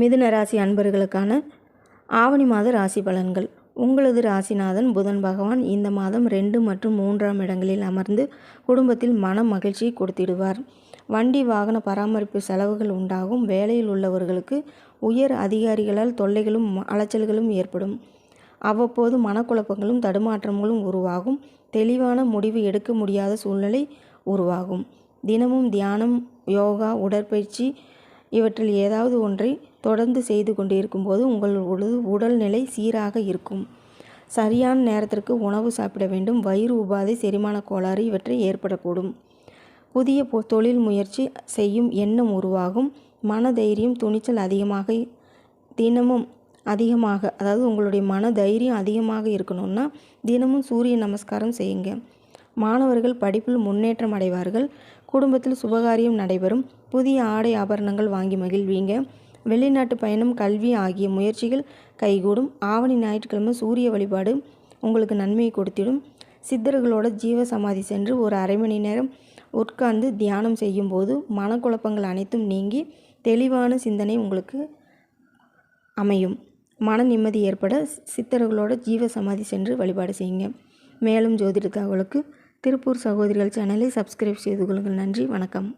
மிதுன ராசி அன்பர்களுக்கான ஆவணி மாத ராசி பலன்கள். உங்களது ராசிநாதன் புதன் பகவான் இந்த மாதம் ரெண்டு மற்றும் மூன்றாம் இடங்களில் அமர்ந்து குடும்பத்தில் மன மகிழ்ச்சியை கொடுத்திடுவார். வண்டி வாகன பராமரிப்பு செலவுகள் உண்டாகும். வேலையில் உள்ளவர்களுக்கு உயர் அதிகாரிகளால் தொல்லைகளும் அலைச்சல்களும் ஏற்படும். அவ்வப்போது மனக்குழப்பங்களும் தடுமாற்றங்களும் உருவாகும். தெளிவான முடிவு எடுக்க முடியாத சூழ்நிலை உருவாகும். தினமும் தியானம் யோகா உடற்பயிற்சி இவற்றில் ஏதாவது ஒன்றை தொடர்ந்து செய்து கொண்டிருக்கும்போது உங்கள் உடல்நிலை சீராக இருக்கும். சரியான நேரத்திற்கு உணவு சாப்பிட வேண்டும். வயிறு உபாதை செரிமான கோளாறு இவற்றை ஏற்படக்கூடும். புதிய தொழில் முயற்சி செய்யும் எண்ணம் உருவாகும். மன தைரியம் துணிச்சல் அதிகமாக தினமும் அதிகமாக அதாவது உங்களுடைய மன தைரியம் அதிகமாக இருக்கணும்னா தினமும் சூரிய நமஸ்காரம் செய்யுங்க. மாணவர்கள் படிப்பில் முன்னேற்றம் அடைவார்கள். குடும்பத்தில் சுபகாரியம் நடைபெறும். புதிய ஆடை ஆபரணங்கள் வாங்கி மகிழ்வீங்க. வெளிநாட்டு பயணம் கல்வி ஆகிய முயற்சிகள் கைகூடும். ஆவணி ஞாயிற்றுக்கிழமை சூரிய வழிபாடு உங்களுக்கு நன்மையை கொடுத்திடும். சித்தர்களோட ஜீவ சமாதி சென்று ஒரு அரை மணி நேரம் உட்கார்ந்து தியானம் செய்யும்போது மனக்குழப்பங்கள் அனைத்தும் நீங்கி தெளிவான சிந்தனை உங்களுக்கு அமையும். மன நிம்மதி ஏற்பட சித்தர்களோட ஜீவ சமாதி சென்று வழிபாடு செய்யுங்க. மேலும் ஜோதிட தகவலுக்கு திருப்பூர் சகோதரிகள் சேனலை சப்ஸ்கிரைப் செய்து கொள்ளுங்கள். நன்றி வணக்கம்.